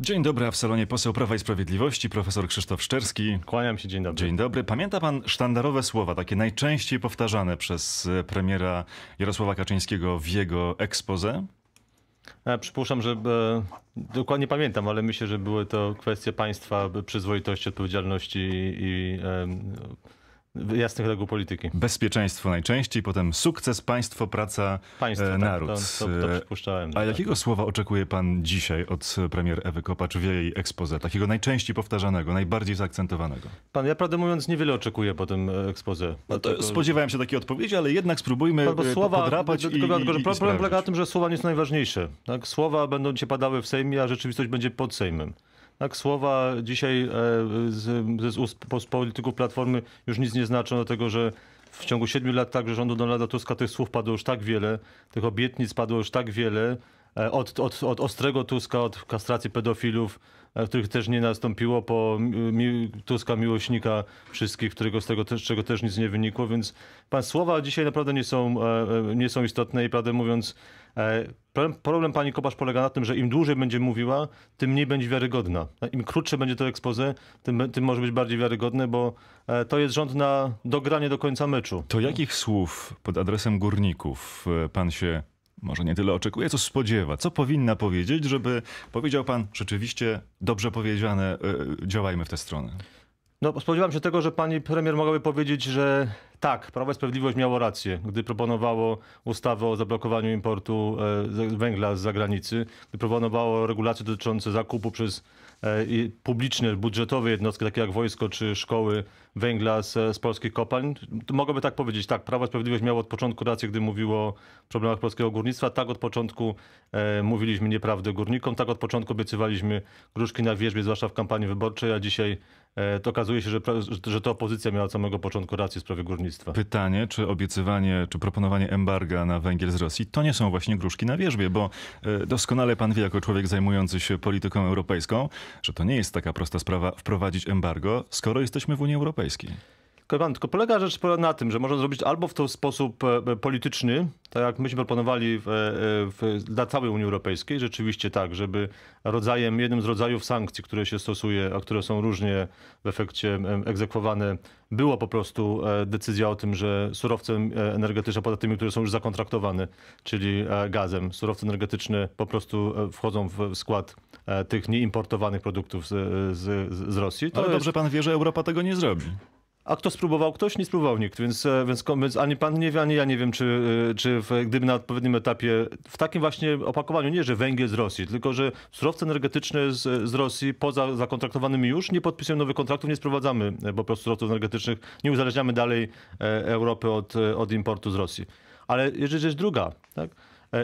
Dzień dobry, a w salonie poseł Prawa i Sprawiedliwości, profesor Krzysztof Szczerski. Kłaniam się, dzień dobry. Dzień dobry. Pamięta pan sztandarowe słowa, takie najczęściej powtarzane przez e, premiera Jarosława Kaczyńskiego w jego expose? Ja przypuszczam, że e, dokładnie pamiętam, ale myślę, że były to kwestie państwa, przyzwoitości, odpowiedzialności i e, jasnych reguł polityki. Bezpieczeństwo najczęściej, potem sukces, państwo, praca, Państwo, e, tak, naród. to- to- to E, przypuszczałem, A tak. jakiego słowa oczekuje pan dzisiaj od premier Ewy Kopacz w jej expose? Takiego najczęściej powtarzanego, najbardziej zaakcentowanego. Pan, ja prawdę mówiąc niewiele oczekuję po tym e, expose. No to spodziewałem się takiej odpowiedzi, ale jednak spróbujmy Pan, bo e, słowa, podrapać i, tylko, tylko, i, i problem sprawdzić. polega na tym, że słowa nie są najważniejsze. Tak? Słowa będą cię padały w Sejmie, a rzeczywistość będzie pod Sejmem. Tak, słowa dzisiaj e, z, z ust polityków Platformy już nic nie znaczą, dlatego że w ciągu siedmiu lat także rządu Donalda Tuska tych słów padło już tak wiele, tych obietnic padło już tak wiele, od, od, od ostrego Tuska, od kastracji pedofilów, e, których też nie nastąpiło, po mi, Tuska miłośnika wszystkich, którego z tego też, czego też nic nie wynikło, więc pan słowa dzisiaj naprawdę nie są, e, e, nie są istotne i prawdę mówiąc, e, problem, problem pani Kopacz polega na tym, że im dłużej będzie mówiła, tym mniej będzie wiarygodna. Im krótsze będzie to expose, tym, tym może być bardziej wiarygodne, bo e, to jest rząd na dogranie do końca meczu. To jakich słów pod adresem górników e, pan się może nie tyle oczekuje, co spodziewa? Co powinna powiedzieć, żeby powiedział pan rzeczywiście dobrze powiedziane, e, działajmy w tę stronę? No, spodziewam się tego, że pani premier mogłaby powiedzieć, że tak, Prawo i Sprawiedliwość miało rację, gdy proponowało ustawę o zablokowaniu importu e, węgla z zagranicy, gdy proponowało regulacje dotyczące zakupu przez e, publiczne, budżetowe jednostki, takie jak wojsko czy szkoły węgla z, z polskich kopalń. Mogłoby tak powiedzieć, tak, Prawo i Sprawiedliwość miało od początku rację, gdy mówiło o problemach polskiego górnictwa, tak od początku e, mówiliśmy nieprawdę górnikom, tak od początku obiecywaliśmy gruszki na wierzbie, zwłaszcza w kampanii wyborczej, a dzisiaj to okazuje się, że, że to opozycja miała od samego początku rację w sprawie górnictwa. Pytanie, czy obiecywanie, czy proponowanie embarga na węgiel z Rosji, to nie są właśnie gruszki na wierzbie, bo e, doskonale pan wie, jako człowiek zajmujący się polityką europejską, że to nie jest taka prosta sprawa wprowadzić embargo, skoro jesteśmy w Unii Europejskiej. Pan, tylko polega rzecz na tym, że można zrobić albo w to sposób e, e, polityczny, tak jak myśmy proponowali w, e, w, dla całej Unii Europejskiej, rzeczywiście tak, żeby rodzajem, jednym z rodzajów sankcji, które się stosuje, a które są różnie w efekcie egzekwowane, było po prostu decyzja o tym, że surowce energetyczne, poza tymi, które są już zakontraktowane, czyli gazem, surowce energetyczne po prostu wchodzą w skład tych nieimportowanych produktów z, z, z- Rosji. To Ale jest- dobrze pan wie, że Europa tego nie zrobi. A kto spróbował? Ktoś nie spróbował nikt, więc, e, więc, więc ani pan nie wie, ani ja nie wiem, czy, e, czy w, gdyby na odpowiednim etapie, w takim właśnie opakowaniu, nie, że węgiel z Rosji, tylko że surowce energetyczne z, z Rosji, poza zakontraktowanymi już, nie podpisują nowych kontraktów, nie sprowadzamy e, po prostu surowców energetycznych, nie uzależniamy dalej Europy od, od importu z Rosji. Ale rzecz jest druga. Tak?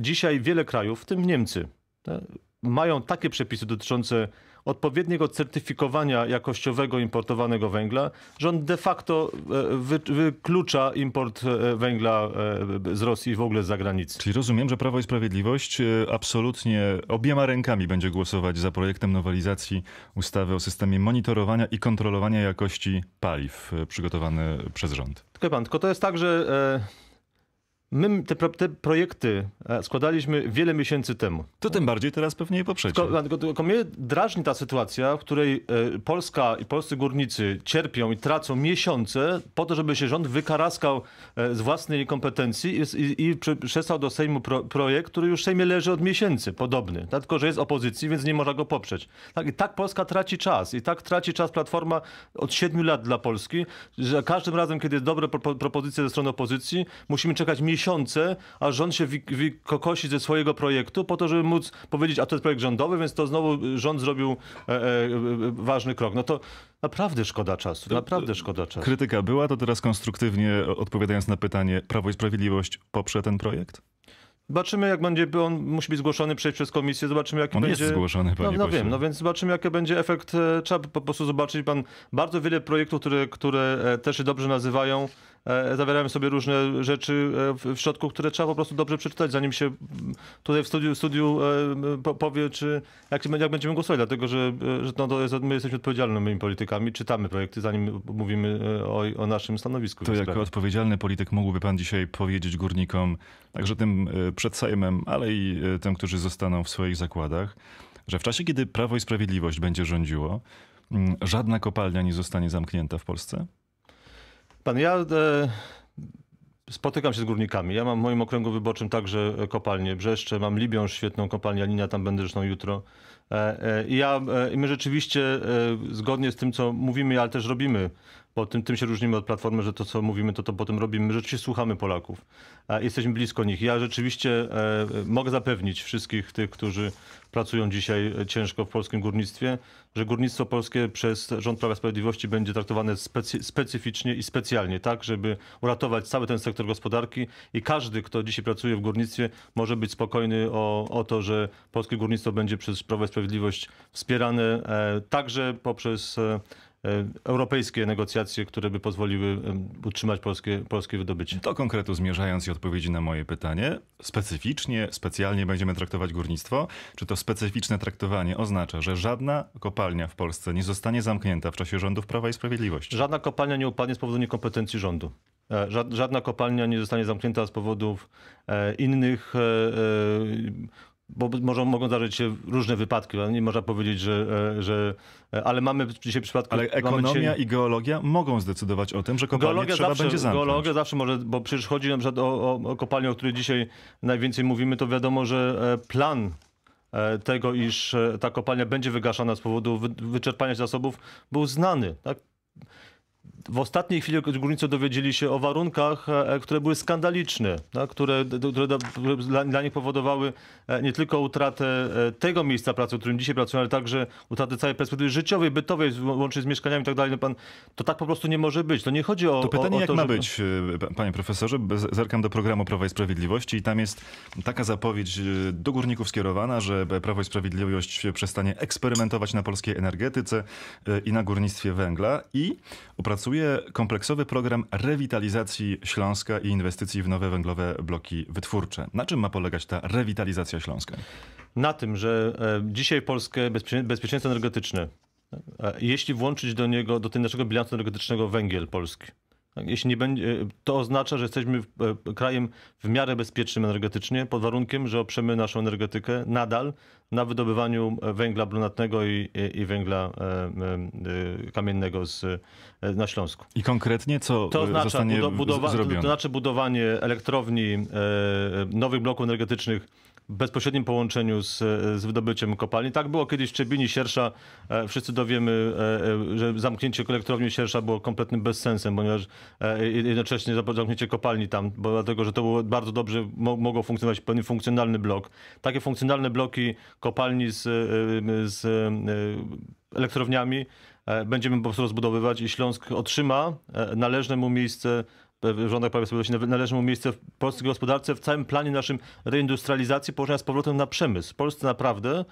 Dzisiaj wiele krajów, w tym Niemcy, tak, mają takie przepisy dotyczące odpowiedniego certyfikowania jakościowego importowanego węgla, że on de facto e, wy, wyklucza import e, węgla e, z Rosji i w ogóle z zagranicy. Czyli rozumiem, że Prawo i Sprawiedliwość absolutnie obiema rękami będzie głosować za projektem nowelizacji ustawy o systemie monitorowania i kontrolowania jakości paliw przygotowany przez rząd. Tylko pan, tylko to jest tak, że my te, pro- te projekty e, składaliśmy wiele miesięcy temu. To tym bardziej teraz pewnie je poprzecie. Tylko, tylko, tylko mnie drażni ta sytuacja, w której e, Polska i polscy górnicy cierpią i tracą miesiące po to, żeby się rząd wykaraskał e, z własnej niekompetencji i, i, i przesłał do Sejmu pro, projekt, który już w Sejmie leży od miesięcy, podobny. Tak, tylko, że jest opozycji, więc nie można go poprzeć. Tak, I tak Polska traci czas. I tak traci czas Platforma od siedmiu lat dla Polski, że każdym razem, kiedy jest dobre pro, propozycje ze strony opozycji, musimy czekać miesiące, aż rząd się wykokosi ze swojego projektu po to, żeby móc powiedzieć, a to jest projekt rządowy, więc to znowu rząd zrobił e, e, e, ważny krok. No to naprawdę szkoda czasu, naprawdę szkoda czasu. Krytyka była, to teraz konstruktywnie odpowiadając na pytanie, Prawo i Sprawiedliwość poprze ten projekt? Zobaczymy, jak będzie, bo on musi być zgłoszony, przejść przez komisję, zobaczymy, jaki On będzie... jest zgłoszony, No, panie no pośle. wiem, no więc zobaczymy, jaki będzie efekt. E, Trzeba po prostu zobaczyć. Pan bardzo wiele projektów, które, które e, też się dobrze nazywają, e, zawierają sobie różne rzeczy w, środku, które trzeba po prostu dobrze przeczytać, zanim się mm, tutaj w studiu, studiu po- powie, czy jak, jak będziemy głosować, dlatego że, że no, to jest, my jesteśmy odpowiedzialnymi politykami, czytamy projekty, zanim mówimy o, o naszym stanowisku. To jako sprawie. odpowiedzialny polityk mógłby pan dzisiaj powiedzieć górnikom, także tym przed Sejmem, ale i e, tym, którzy zostaną w swoich zakładach, że w czasie, kiedy Prawo i Sprawiedliwość będzie rządziło, mm, żadna kopalnia nie zostanie zamknięta w Polsce? Pan, ja e, spotykam się z górnikami. Ja mam w moim okręgu wyborczym także kopalnię Brzeszcze, mam Libią, świetną kopalnię Linia, tam będę zresztą jutro. E, e, I ja, e, my rzeczywiście e, zgodnie z tym, co mówimy, ale też robimy, bo tym, tym się różnimy od Platformy, że to, co mówimy, to to potem robimy. My rzeczywiście słuchamy Polaków. E, Jesteśmy blisko nich. Ja rzeczywiście e, mogę zapewnić wszystkich tych, którzy pracują dzisiaj ciężko w polskim górnictwie, że górnictwo polskie przez rząd Prawa i Sprawiedliwości będzie traktowane specy, specyficznie i specjalnie, tak, żeby uratować cały ten sektor gospodarki i każdy, kto dzisiaj pracuje w górnictwie, może być spokojny o, o to, że polskie górnictwo będzie przez Prawo i Sprawiedliwość wspierane e, także poprzez e, e, europejskie negocjacje, które by pozwoliły utrzymać polskie, polskie wydobycie. Do konkretu zmierzając i odpowiedzi na moje pytanie, specyficznie, specjalnie będziemy traktować górnictwo? Czy to specyficzne traktowanie oznacza, że żadna kopalnia w Polsce nie zostanie zamknięta w czasie rządów Prawa i Sprawiedliwości? Żadna kopalnia nie upadnie z powodu niekompetencji rządu. E, ża- Żadna kopalnia nie zostanie zamknięta z powodów e, innych, e, e, bo może, mogą zdarzyć się różne wypadki. ale Nie można powiedzieć, że, e, że. e, Ale mamy dzisiaj przypadku. Ale ekonomia dzisiaj- i geologia mogą zdecydować o tym, że kopalnię Geologia trzeba zawsze, będzie zamknąć. geologia zawsze może, bo przecież chodzi na przykład o, o, o kopalnię, o której dzisiaj najwięcej mówimy, to wiadomo, że e, plan tego, iż ta kopalnia będzie wygaszana z powodu wy, wyczerpania zasobów, był znany. Tak? W ostatniej chwili górnicy dowiedzieli się o warunkach, e, które były skandaliczne, tak? które, które dla, dla nich powodowały e, nie tylko utratę e, tego miejsca pracy, w którym dzisiaj pracują, ale także utratę całej perspektywy życiowej, bytowej, łącznie z mieszkaniami i tak dalej. No Pan, to tak po prostu nie może być. To nie chodzi o To pytanie, o, o jak to, ma żeby- być, pa- panie profesorze? Zerkam do programu Prawa i Sprawiedliwości i tam jest taka zapowiedź do górników skierowana, że Prawo i Sprawiedliwość przestanie eksperymentować na polskiej energetyce i na górnictwie węgla i opracuje kompleksowy program rewitalizacji Śląska i inwestycji w nowe węglowe bloki wytwórcze. Na czym ma polegać ta rewitalizacja Śląska? na tym, że e, dzisiaj Polskę bezpie- bezpieczeństwo energetyczne, e, jeśli włączyć do niego, do tego naszego bilansu energetycznego węgiel polski, jeśli nie będzie, to oznacza, że jesteśmy e, krajem w miarę bezpiecznym energetycznie, pod warunkiem, że oprzemy naszą energetykę nadal na wydobywaniu węgla brunatnego i, i, węgla e, e, kamiennego z, e, na Śląsku. I konkretnie co To e, oznacza, zostanie budo- budowa- zrobione? to znaczy budowanie elektrowni, e, nowych bloków energetycznych bezpośrednim połączeniu z, z wydobyciem kopalni. Tak było kiedyś w Trzebini, Siersza. E, wszyscy dowiemy, e, e, że zamknięcie elektrowni Siersza było kompletnym bezsensem, ponieważ jednocześnie zamknięcie kopalni tam, bo dlatego, że to było bardzo dobrze, mo, mogło funkcjonować pewnie funkcjonalny blok. Takie funkcjonalne bloki kopalni z, z elektrowniami będziemy po prostu rozbudowywać i Śląsk otrzyma należne mu miejsce rządach Prawa i Sprawiedliwości należy mu miejsce w polskiej gospodarce w całym planie naszym reindustrializacji położenia z powrotem na przemysł. W Polsce naprawdę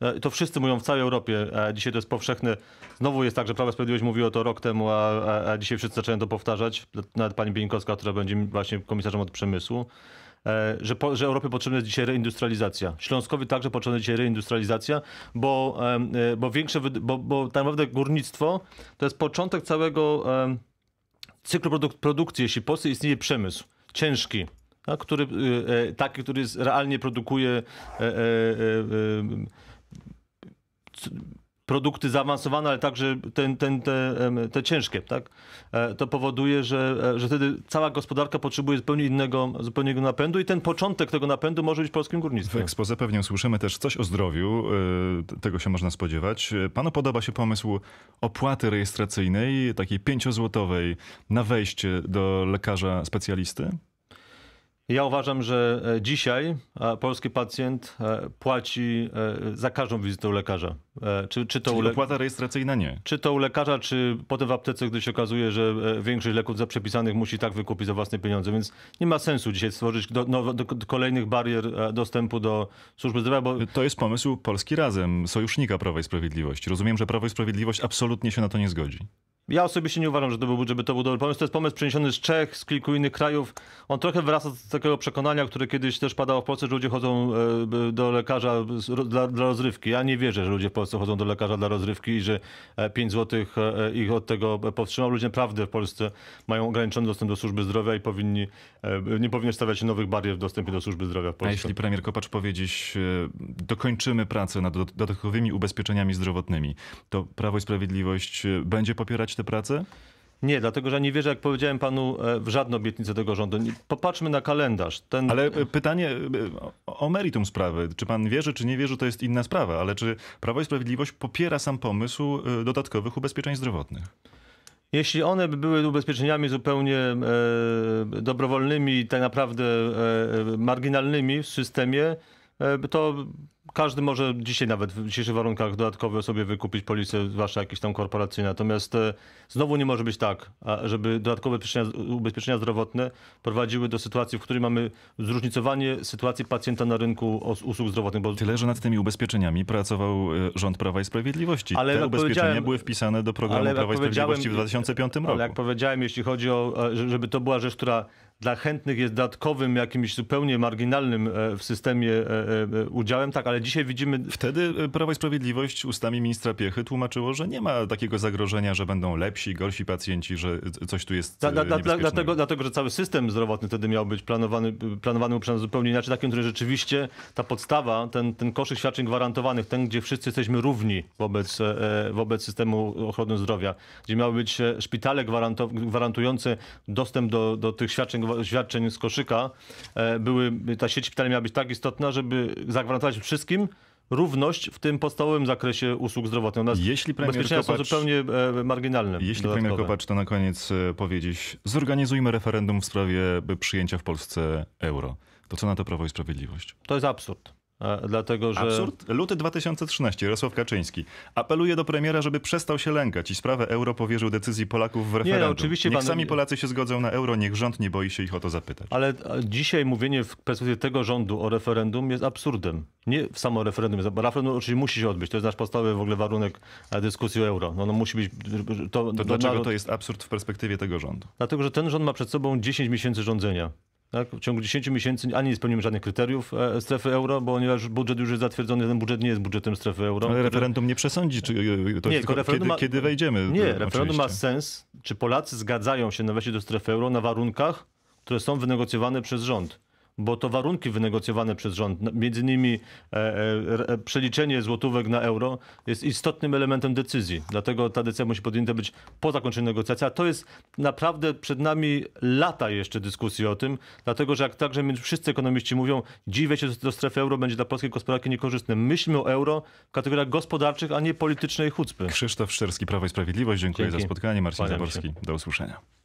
e, to wszyscy mówią w całej Europie, a dzisiaj to jest powszechne. Znowu jest tak, że Prawo i Sprawiedliwość mówiło to rok temu, a, a, a dzisiaj wszyscy zaczynają to powtarzać. Nawet pani Bieńkowska, która będzie właśnie komisarzem od przemysłu. e, Że, po, że Europie potrzebna jest dzisiaj reindustrializacja. Śląskowi także potrzebna jest dzisiaj reindustrializacja, bo, e, bo większe, bo, bo tak naprawdę górnictwo to jest początek całego cyklu produk- produkcji, jeśli w Polsce istnieje przemysł ciężki, tak, który, y, e, taki, który jest- realnie produkuje e, e, e, produkty zaawansowane, ale także ten, ten, te, te ciężkie, tak? E, To powoduje, że, e, że wtedy cała gospodarka potrzebuje zupełnie innego, zupełnie innego napędu i ten początek tego napędu może być w polskim W górnictwie. ekspoze pewnie usłyszymy też coś o zdrowiu, t- tego się można spodziewać. Panu podoba się pomysł opłaty rejestracyjnej, takiej pięciozłotowej na wejście do lekarza specjalisty? Ja uważam, że e, dzisiaj e, polski pacjent e, płaci za każdą wizytę u lekarza. Czy, czy to u Czyli opłata rejestracyjna nie. Czy to u lekarza, czy potem w aptece, gdy się okazuje, że większość leków za przepisanych musi tak wykupić za własne pieniądze. Więc nie ma sensu dzisiaj stworzyć do, no, do, kolejnych barier dostępu do służby zdrowia, bo To jest pomysł Polski Razem, sojusznika Prawa i Sprawiedliwości. Rozumiem, że Prawo i Sprawiedliwość absolutnie się na to nie zgodzi. Ja osobiście nie uważam, że to był, żeby to był dobry pomysł. To jest pomysł przeniesiony z Czech, z kilku innych krajów. On trochę wraca z takiego przekonania, które kiedyś też padało w Polsce, że ludzie chodzą e, do lekarza dla, dla rozrywki. Ja nie wierzę, że ludzie w Polsce chodzą do lekarza dla rozrywki i że 5 zł ich od tego powstrzymał. Ludzie naprawdę w Polsce mają ograniczony dostęp do służby zdrowia i powinni, e, nie powinni stawiać nowych barier w dostępie do służby zdrowia w A Polsce. jeśli premier Kopacz powie dziś, e, dokończymy pracę nad dod- dodatkowymi ubezpieczeniami zdrowotnymi, to Prawo i Sprawiedliwość e, będzie popierać tę pracę? Nie, dlatego że ja nie wierzę, jak powiedziałem panu, e, w żadne obietnice tego rządu. Popatrzmy na kalendarz. Ten, Ale e, pytanie e, o, meritum sprawy. Czy pan wierzy, czy nie wierzy, to jest inna sprawa, ale czy Prawo i Sprawiedliwość popiera sam pomysł dodatkowych ubezpieczeń zdrowotnych? Jeśli one by były ubezpieczeniami zupełnie e, dobrowolnymi i tak naprawdę e, marginalnymi w systemie, e, to każdy może dzisiaj nawet w dzisiejszych warunkach dodatkowo sobie wykupić polisę, zwłaszcza jakieś tam korporacyjne. Natomiast e, znowu nie może być tak, żeby dodatkowe ubezpieczenia, ubezpieczenia zdrowotne prowadziły do sytuacji, w której mamy zróżnicowanie sytuacji pacjenta na rynku usług zdrowotnych. Bo Tyle, że nad tymi ubezpieczeniami pracował e, rząd Prawa i Sprawiedliwości. Ale Te ubezpieczenia były wpisane do programu Prawa i Sprawiedliwości w 2005 roku. Ale jak powiedziałem, jeśli chodzi o, e, że- żeby to była rzecz, która dla chętnych jest dodatkowym, jakimś zupełnie marginalnym e, w systemie e, e, udziałem, tak, ale dzisiaj widzimy Wtedy Prawo i Sprawiedliwość ustami ministra Piechy tłumaczyło, że nie ma takiego zagrożenia, że będą lepsi, gorsi pacjenci, że coś tu jest dla, niebezpiecznego. dlatego, dlatego, że cały system zdrowotny wtedy miał być planowany, planowany przez zupełnie inaczej, takim, który rzeczywiście ta podstawa, ten, ten koszyk świadczeń gwarantowanych, ten, gdzie wszyscy jesteśmy równi wobec, wobec systemu ochrony zdrowia, gdzie miały być szpitale gwarantujące dostęp do, do tych świadczeń, świadczeń z koszyka, e, były, ta sieć szpitali miała być tak istotna, żeby zagwarantować wszystkim równość w tym podstawowym zakresie usług zdrowotnych. U nas Jeśli ubezpieczenia są Kopacz- zupełnie e, marginalne. Jeśli dodatkowe. premier Kopacz to na koniec e, powiedzieć, zorganizujmy referendum w sprawie przyjęcia w Polsce euro. To co na to Prawo i Sprawiedliwość? To jest absurd. E, Dlatego, że. Absurd? Luty 2013, Jarosław Kaczyński apeluje do premiera, żeby przestał się lękać i sprawę euro powierzył decyzji Polaków w referendum. oczywiście niech pan- sami Polacy się zgodzą na euro, niech rząd nie boi się ich o to zapytać. Ale e, dzisiaj mówienie w perspektywie tego rządu o referendum jest absurdem. Nie w samo referendum. Referendum oczywiście musi się odbyć. To jest nasz podstawowy w ogóle warunek e, dyskusji o euro. No, no musi być. To, To dlaczego to jest absurd w perspektywie tego rządu? Dlatego, że ten rząd ma przed sobą 10 miesięcy rządzenia. Tak? W ciągu 10 miesięcy ani nie spełnimy żadnych kryteriów e, strefy euro, ponieważ budżet już jest zatwierdzony. Ten budżet nie jest budżetem strefy euro. Ale referendum nie przesądzi, czy e, to Nie, kiedy, ma- kiedy wejdziemy. Nie, e, referendum ma sens, czy Polacy zgadzają się na wejście do strefy euro na warunkach, które są wynegocjowane przez rząd. Bo to warunki wynegocjowane przez rząd, n- między innymi e, e, przeliczenie złotówek na euro, jest istotnym elementem decyzji. Dlatego ta decyzja musi podjęta być po zakończeniu negocjacji. A to jest naprawdę przed nami lata jeszcze dyskusji o tym, dlatego że jak także wszyscy ekonomiści mówią, dziś wejście do, do strefy euro będzie dla polskiej gospodarki niekorzystne. Myślmy o euro w kategoriach gospodarczych, a nie politycznej chucpy. Krzysztof Szczerski, Prawo i Sprawiedliwość. Dziękuję Dzięki. za spotkanie. Marcin. Zaborski. Do usłyszenia.